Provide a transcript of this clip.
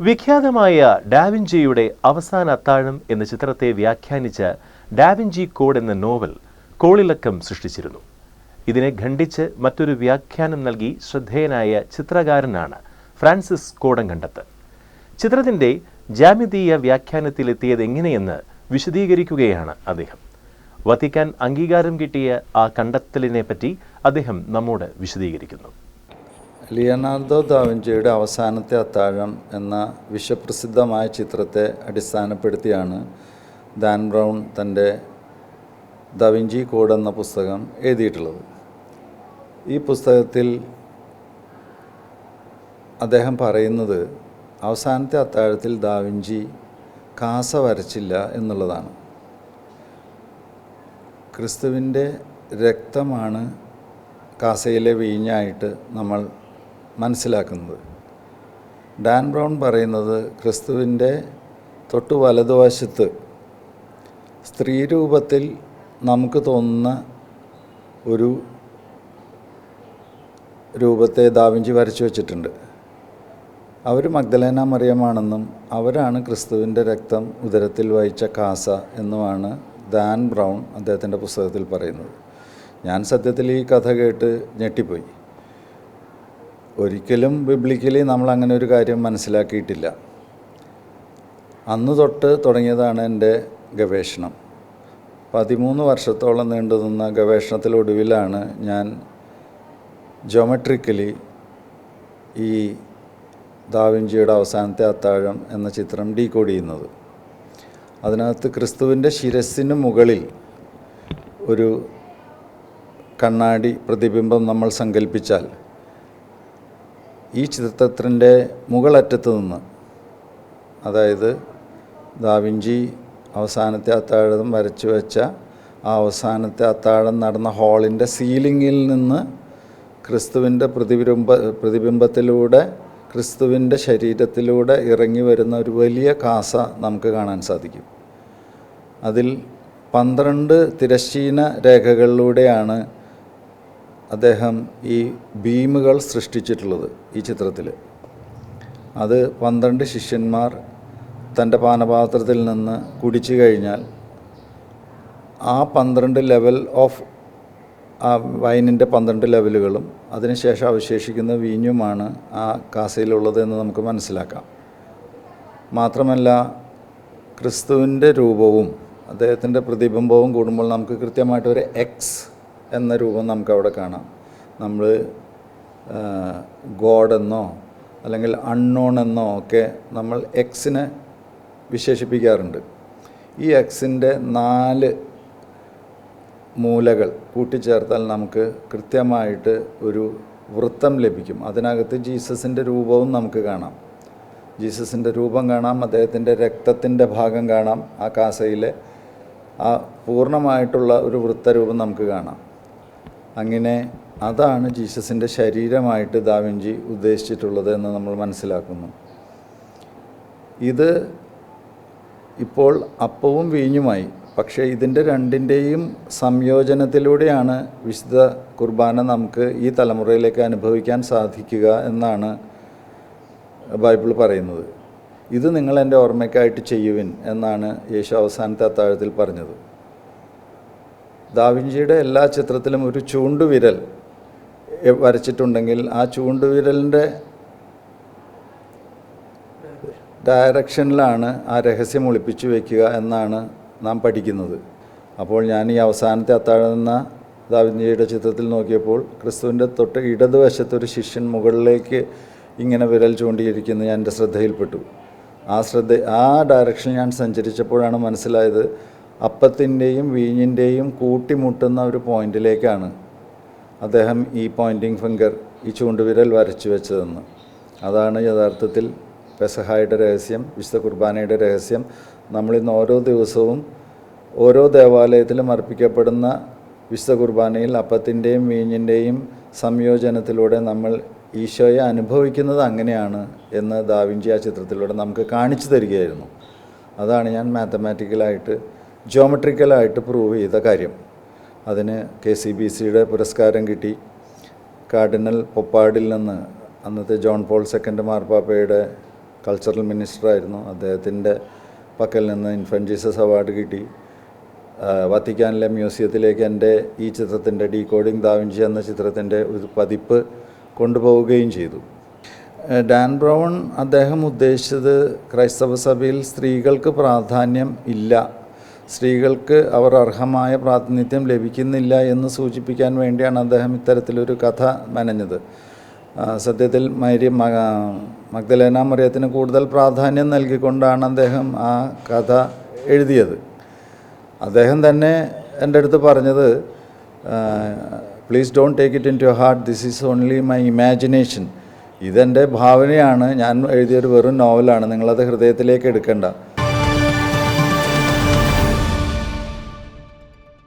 വിഖ്യാതമായ ഡാവിൻജിയുടെ അവസാന അത്താഴം എന്ന ചിത്രത്തെ വ്യാഖ്യാനിച്ച ഡാവിൻജി കോഡ് എന്ന നോവൽ കോളിളക്കം സൃഷ്ടിച്ചിരുന്നു. ഇതിനെ ഖണ്ഡിച്ച് മറ്റൊരു വ്യാഖ്യാനം നൽകി ശ്രദ്ധേയനായ ചിത്രകാരനാണ് ഫ്രാൻസിസ് കോടങ്കണ്ടത്ത് ചിത്രത്തിന്റെ ജാമിതീയ വ്യാഖ്യാനത്തിലെത്തിയത് എങ്ങനെയെന്ന് വിശദീകരിക്കുകയാണ് അദ്ദേഹം. വത്തിക്കാൻ അംഗീകാരം കിട്ടിയ ആ കണ്ടെത്തലിനെ പറ്റി അദ്ദേഹം നമ്മോട് വിശദീകരിക്കുന്നു. ലിയനാർഡോ ദാവിഞ്ചിയുടെ അവസാനത്തെ അത്താഴം എന്ന വിശ്വപ്രസിദ്ധമായ ചിത്രത്തെ അടിസ്ഥാനപ്പെടുത്തിയാണ് ദാൻ ബ്രൗൺ തന്റെ ദവിഞ്ചി കോഡ് എന്ന പുസ്തകം എഴുതിയിട്ടുള്ളത്. ഈ പുസ്തകത്തിൽ അദ്ദേഹം പറയുന്നത് അവസാനത്തെ അത്താഴത്തിൽ ദാവിഞ്ചി കാസ വരച്ചില്ല എന്നുള്ളതാണ്. ക്രിസ്തുവിന്റെ രക്തമാണ് കാസയിലെ വീഞ്ഞായിട്ട് നമ്മൾ മനസ്സിലാക്കുന്നത്. ഡാൻ ബ്രൗൺ പറയുന്നത് ക്രിസ്തുവിന്റെ തൊട്ടു വലതുവശത്ത് സ്ത്രീരൂപത്തിൽ നമുക്ക് തോന്നുന്ന ഒരു രൂപത്തെ ദാവിഞ്ചി വരച്ചു വച്ചിട്ടുണ്ട്. അവർ മഗ്ദലേന മറിയമാണെന്നും അവരാണ് ക്രിസ്തുവിന്റെ രക്തം ഉദരത്തിൽ വഹിച്ച കാസ എന്നുമാണ് ദാൻ ബ്രൗൺ അദ്ദേഹത്തിന്റെ പുസ്തകത്തിൽ പറയുന്നത്. ഞാൻ സത്യത്തിൽ ഈ കഥ കേട്ട് ഞെട്ടിപ്പോയി. ഒരിക്കലും ബിബ്ലിക്കലി നമ്മൾ അങ്ങനെ ഒരു കാര്യം മനസ്സിലാക്കിയിട്ടില്ല. അന്ന് തൊട്ട് തുടങ്ങിയതാണ് എന്റെ ഗവേഷണം. പതിമൂന്ന് വർഷത്തോളം നീണ്ടു നിന്ന ഗവേഷണത്തിലൊടുവിലാണ് ഞാൻ ജോമെട്രിക്കലി ഈ ദാവിഞ്ചിയുടെ അവസാനത്തെ അത്താഴം എന്ന ചിത്രം ഡീകോഡ് ചെയ്യുന്നത്. അതിനകത്ത് ക്രിസ്തുവിന്റെ ശിരസ്സിന് മുകളിൽ ഒരു കണ്ണാടി പ്രതിബിംബം നമ്മൾ സങ്കല്പിച്ചാൽ ഈ ചിത്രത്തിന്റെ മുകളറ്റത്ത് നിന്ന് അതായത് ദാവിഞ്ചി അവസാനത്തെ അത്താഴം വരച്ചു വെച്ച ആ അവസാനത്തെ അത്താഴം നടന്ന ഹാളിന്റെ സീലിങ്ങിൽ നിന്ന് ക്രിസ്തുവിന്റെ പ്രതിബിംബ പ്രതിബിംബത്തിലൂടെ ക്രിസ്തുവിന്റെ ശരീരത്തിലൂടെ ഇറങ്ങി വരുന്ന ഒരു വലിയ കാസ നമുക്ക് കാണാൻ സാധിക്കും. അതിൽ പന്ത്രണ്ട് തിരശ്ചീന രേഖകളിലൂടെയാണ് അദ്ദേഹം ഈ ബീമുകൾ സൃഷ്ടിച്ചിട്ടുള്ളത് ഈ ചിത്രത്തിൽ. അത് പന്ത്രണ്ട് ശിഷ്യന്മാർ തന്റെ പാനപാത്രത്തിൽ നിന്ന് കുടിച്ചു കഴിഞ്ഞാൽ ആ പന്ത്രണ്ട് ലെവൽ ഓഫ് ആ വൈനിന്റെ പന്ത്രണ്ട് ലെവലുകളും അതിനുശേഷം അവശേഷിക്കുന്ന വീഞ്ഞുമാണ് ആ കാസയിലുള്ളത് എന്ന് നമുക്ക് മനസ്സിലാക്കാം. മാത്രമല്ല ക്രിസ്തുവിന്റെ രൂപവും അദ്ദേഹത്തിന്റെ പ്രതിബിംബവും കൂടുമ്പോൾ നമുക്ക് കൃത്യമായിട്ട് ഒരു എക്സ് എന്ന രൂപം നമുക്ക് അവിടെ കാണാം. നമ്മൾ ഗോഡ് എന്നോ അല്ലെങ്കിൽ അൺനോൺ എന്നോ ഒക്കെ നമ്മൾ എക്സിനെ വിശേഷിപ്പിക്കാറുണ്ട്. ഈ എക്സിന്റെ നാല് മൂലകൾ കൂട്ടിച്ചേർത്താൽ നമുക്ക് കൃത്യമായിട്ട് ഒരു വൃത്തം ലഭിക്കും. അതിനകത്ത് ജീസസിന്റെ രൂപവും നമുക്ക് കാണാം. ജീസസിന്റെ രൂപം കാണാം അദ്ദേഹത്തിന്റെ രക്തത്തിന്റെ ഭാഗം കാണാം ആ കാസയിലെ ആ പൂർണമായിട്ടുള്ള ഒരു വൃത്തരൂപം നമുക്ക് കാണാം. അങ്ങനെ അതാണ് ജീസസിന്റെ ശരീരമായിട്ട് ദാവിഞ്ചി ഉദ്ദേശിച്ചിട്ടുള്ളത് എന്ന് നമ്മൾ മനസ്സിലാക്കുന്നു. ഇത് ഇപ്പോൾ അപ്പവും വീഞ്ഞുമായി പക്ഷേ ഇതിന്റെ രണ്ടിന്റെയും സംയോജനത്തിലൂടെയാണ് വിശുദ്ധ കുർബാന നമുക്ക് ഈ തലമുറയിലേക്ക് അനുഭവിക്കാൻ സാധിക്കുക എന്നാണ് ബൈബിൾ പറയുന്നത്. ഇത് നിങ്ങൾ എന്റെ ഓർമ്മയ്ക്കായിട്ട് ചെയ്യുവിൻ എന്നാണ് യേശു അവസാനത്തെ അത്താഴത്തിൽ പറഞ്ഞത്. ദാവിഞ്ചിയുടെ എല്ലാ ചിത്രത്തിലും ഒരു ചൂണ്ടുവിരൽ വരച്ചിട്ടുണ്ടെങ്കിൽ ആ ചൂണ്ടുവിരലിന്റെ ഡയറക്ഷനിലാണ് ആ രഹസ്യം ഒളിപ്പിച്ചു വയ്ക്കുക എന്നാണ് നാം പഠിക്കുന്നത്. അപ്പോൾ ഞാൻ ഈ അവസാനത്തെ അത്താഴുന്ന ദാവിഞ്ചിയുടെ ചിത്രത്തിൽ നോക്കിയപ്പോൾ ക്രിസ്തുവിന്റെ തൊട്ട് ഇടതുവശത്തൊരു ശിഷ്യൻ മുകളിലേക്ക് ഇങ്ങനെ വിരൽ ചൂണ്ടിയിരിക്കുന്നത് ഞാൻ എന്റെ ശ്രദ്ധയിൽപ്പെട്ടു. ആ ശ്രദ്ധ ആ ഡയറക്ഷൻ ഞാൻ സഞ്ചരിച്ചപ്പോഴാണ് മനസ്സിലായത് അപ്പത്തിന്റെയും വീഞ്ഞിന്റെയും കൂട്ടിമുട്ടുന്ന ഒരു പോയിന്റിലേക്കാണ് അദ്ദേഹം ഈ പോയിന്റിങ് ഫിംഗർ ഈ ചൂണ്ടുവിരൽ വരച്ചു വെച്ചതെന്ന്. അതാണ് യഥാർത്ഥത്തിൽ പെസഹായുടെ രഹസ്യം വിശുദ്ധ കുർബാനയുടെ രഹസ്യം. നമ്മളിന്ന് ഓരോ ദിവസവും ഓരോ ദേവാലയത്തിലും അർപ്പിക്കപ്പെടുന്ന വിശുദ്ധ കുർബാനയിൽ അപ്പത്തിന്റെയും വീഞ്ഞിന്റെയും സംയോജനത്തിലൂടെ നമ്മൾ ഈശോയെ അനുഭവിക്കുന്നത് അങ്ങനെയാണ് എന്ന് ദാവിഞ്ചി ആ ചിത്രത്തിലൂടെ നമുക്ക് കാണിച്ചു തരികയായിരുന്നു. അതാണ് ഞാൻ മാത്തമാറ്റിക്കലായിട്ട് ജോമെട്രിക്കലായിട്ട് പ്രൂവ് ചെയ്ത കാര്യം. അതിന് കെ സി ബി സിയുടെ പുരസ്കാരം കിട്ടി. കാർഡിനൽ പൊപ്പാടിൽ നിന്ന് അന്നത്തെ ജോൺ പോൾ സെക്കൻഡ് മാർപ്പാപ്പയുടെ കൾച്ചറൽ മിനിസ്റ്ററായിരുന്നു അദ്ദേഹത്തിന്റെ പക്കൽ നിന്ന് ഇൻഫന്റ് അവാർഡ് കിട്ടി. വത്തിക്കാനിലെ മ്യൂസിയത്തിലേക്ക് എന്റെ ഈ ചിത്രത്തിന്റെ ഡീകോഡിംഗ് ദാവിഞ്ചി എന്ന ചിത്രത്തിന്റെ ഒരു പതിപ്പ് കൊണ്ടുപോവുകയും ചെയ്തു. ഡാൻ ബ്രൗൺ അദ്ദേഹം ഉദ്ദേശിച്ചത് ക്രൈസ്തവ സഭയിൽ സ്ത്രീകൾക്ക് പ്രാധാന്യം ഇല്ല. സ്ത്രീകൾക്ക് അവർ അർഹമായ പ്രാതിനിധ്യം ലഭിക്കുന്നില്ല എന്ന് സൂചിപ്പിക്കാൻ വേണ്ടിയാണ് അദ്ദേഹം ഇത്തരത്തിലൊരു കഥ മെനഞ്ഞത് സത്യത്തിൽ മരി മഗ്ദലേന മറിയത്തിന് കൂടുതൽ പ്രാധാന്യം നൽകിക്കൊണ്ടാണ് അദ്ദേഹം ആ കഥ എഴുതിയത്. അദ്ദേഹം തന്നെ എന്റെ അടുത്ത് പറഞ്ഞത് please don't take it into heart this is only my imagination ഇതെന്റെ ഭാവനയാണ്. ഞാൻ എഴുതിയൊരു വെറും നോവലാണ്. നിങ്ങളത് ഹൃദയത്തിലേക്ക് എടുക്കണ്ട.